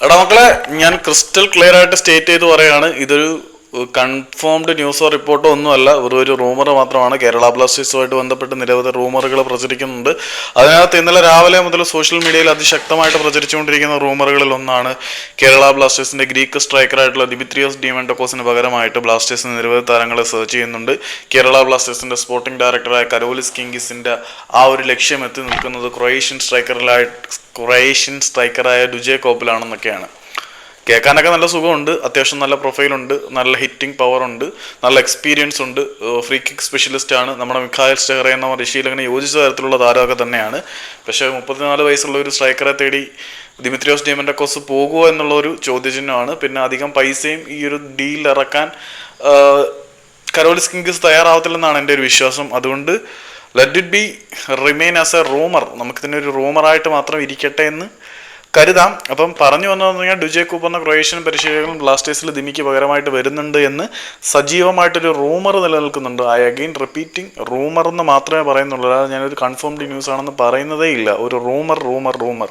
എടാ മക്കളെ ഞാൻ ക്രിസ്റ്റൽ ക്ലിയർ ആയിട്ട് സ്റ്റേറ്റ് ചെയ്ത് പറയാണ് ഇതൊരു കൺഫേംഡ് ന്യൂസോ റിപ്പോർട്ടോ ഒന്നുമല്ല. വെറും ഒരു റൂമർ മാത്രമാണ്. കേരള ബ്ലാസ്റ്റേഴ്സുമായിട്ട് ബന്ധപ്പെട്ട് നിരവധി റൂമറുകൾ പ്രചരിക്കുന്നുണ്ട്. അതിനകത്ത് ഇന്നലെ രാവിലെ മുതൽ സോഷ്യൽ മീഡിയയിൽ അതിശക്തമായിട്ട് പ്രചരിച്ചുകൊണ്ടിരിക്കുന്ന റൂമറുകളിൽ ഒന്നാണ് കേരള ബ്ലാസ്റ്റേഴ്സിന്റെ ഗ്രീക്ക് സ്ട്രൈക്കറായിട്ടുള്ള ദിമിത്രിയോസ് ഡിമെൻഡോക്കോസിന് പകരമായിട്ട് ബ്ലാസ്റ്റേഴ്സിന് നിരവധി താരങ്ങളെ സെർച്ച് ചെയ്യുന്നുണ്ട്. കേരള ബ്ലാസ്റ്റേഴ്സിന്റെ സ്പോർട്ടിംഗ് ഡയറക്ടറായ കരോലിസ് കിങ്കിസിന്റെ ആ ഒരു ലക്ഷ്യം എത്തി നിൽക്കുന്നത് ക്രൊയേഷ്യൻ സ്ട്രൈക്കറിലായി ക്രൊയേഷ്യൻ സ്ട്രൈക്കറായ ഡുജെ കോപ്പിലാണെന്നൊക്കെയാണ്. കേൾക്കാനൊക്കെ നല്ല സുഖമുണ്ട്. അത്യാവശ്യം നല്ല പ്രൊഫൈലുണ്ട് നല്ല ഹിറ്റിംഗ് പവർ ഉണ്ട്. നല്ല എക്സ്പീരിയൻസ് ഉണ്ട്. ഫ്രീ കിക്ക് സ്പെഷ്യലിസ്റ്റ് ആണ്. നമ്മുടെ മിഖായൽ സ്റ്റെഹർ എന്ന പരിശീലകന് യോജിച്ച തരത്തിലുള്ള താരമൊക്കെ തന്നെയാണ്. പക്ഷേ മുപ്പത്തിനാല് വയസ്സുള്ള ഒരു സ്ട്രൈക്കറെ തേടി ദിമിത്രിയോസ് ഡേമൻഡക്കോസ് പോകുമോ എന്നുള്ള ഒരു ചോദ്യചിഹ്നമാണ്. പിന്നെ അധികം പൈസയും ഈ ഒരു ഡീൽ ഇറക്കാൻ കരോലിസ് കിങ്സ് തയ്യാറാവത്തില്ലെന്നാണ് എന്റെ ഒരു വിശ്വാസം. അതുകൊണ്ട് let it be remain as a rumour നമുക്കിതിനൊരു റൂമറായിട്ട് മാത്രം ഇരിക്കട്ടെ എന്ന് കരുതാം. അപ്പം പറഞ്ഞു വന്നതെന്ന് ഡുജെ കൂപ്പ് എന്ന ക്രൊയേഷ്യൻ പരിശീലകൻ ബ്ലാസ്റ്റേഴ്സിൽ ദിമിക്ക് പകരമായിട്ട് വരുന്നുണ്ട് എന്ന് സജീവമായിട്ടൊരു റൂമർ നിലനിൽക്കുന്നുണ്ട്. ഐ അഗെയിൻ റിപ്പീറ്റിംഗ് റൂമർ എന്ന് മാത്രമേ പറയുന്നുള്ളൂ. അല്ലാതെ ഞാനൊരു കൺഫേംഡ് ന്യൂസ് ആണെന്ന് പറയുന്നതേ ഇല്ല ഒരു റൂമർ റൂമർ റൂമർ.